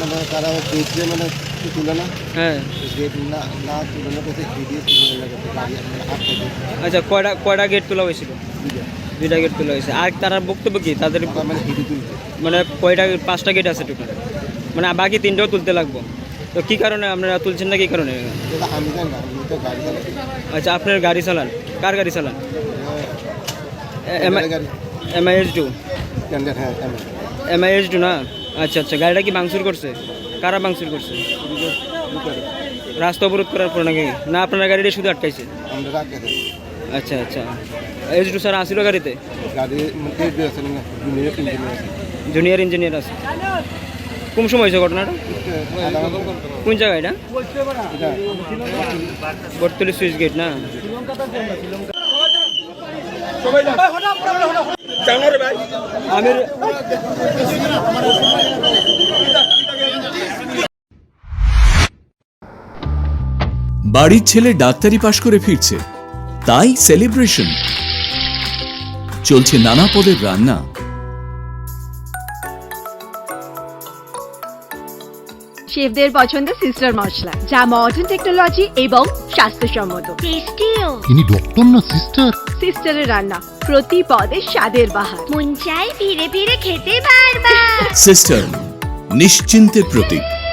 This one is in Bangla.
মানে তারা মানে তুলে না? হ্যাঁ। গেট না না তুলে না কোথায় দিয়ে তুলে না কোথায় গাড়ি আটকে দিয়ে আচ্ছা কয়টা কয়টা গেট তোলা হয়েছিল? দুইটা। গেট তোলা হয়েছে। আর তার বক্তব্য কি? তাদের মানে মানে কয়টা পাঁচটা গেট আছে টোটাল মানে বাকি তিনটাও তুলতে লাগবো। তো কি কারণে আপনারা তুলছেন না কি কারণে? আচ্ছা আপনার গাড়ি চালান। কার গাড়ি চালান? ক্যান্ডারের গাড়ি। MIS two? হ্যাঁ এমআইএস টু না? আচ্ছা আচ্ছা গাড়িটা কি ভাঙচুর করছে? কারা ভাঙচুর করছে? রাস্তা অবরোধ করার পর নাকি? না আপনার গাড়িটা শুধু আটকাইছে? আচ্ছা আচ্ছা। এইচ টু স্যার আসিল গাড়িতে? গাড়ি দিয়ে আছে। না জুনিয়র ইঞ্জিনিয়ার আছে। কোন সময় হয়েছে ঘটনাটা? কোন জায়গা এটা? বটতলি সুইচ গেট না? বাড়ির ছেলে ডাক্তারি পাশ করে ফিরছে। তাই সেলিব্রেশন চলছে নানা পদের রান্না। শেফদের পছন্দ সিস্টার মশলা যা মডার্ন টেকনোলজি এবং স্বাস্থ্যসম্মত। টেস্টিও ইনি ডক্টর না সিস্টার সিস্টারের রান্না। প্রতি পদে স্বাদের বাহার। মন চাই ফিরে ফিরে খেতে বারবার। সিস্টার নিশ্চিন্তের প্রতীক।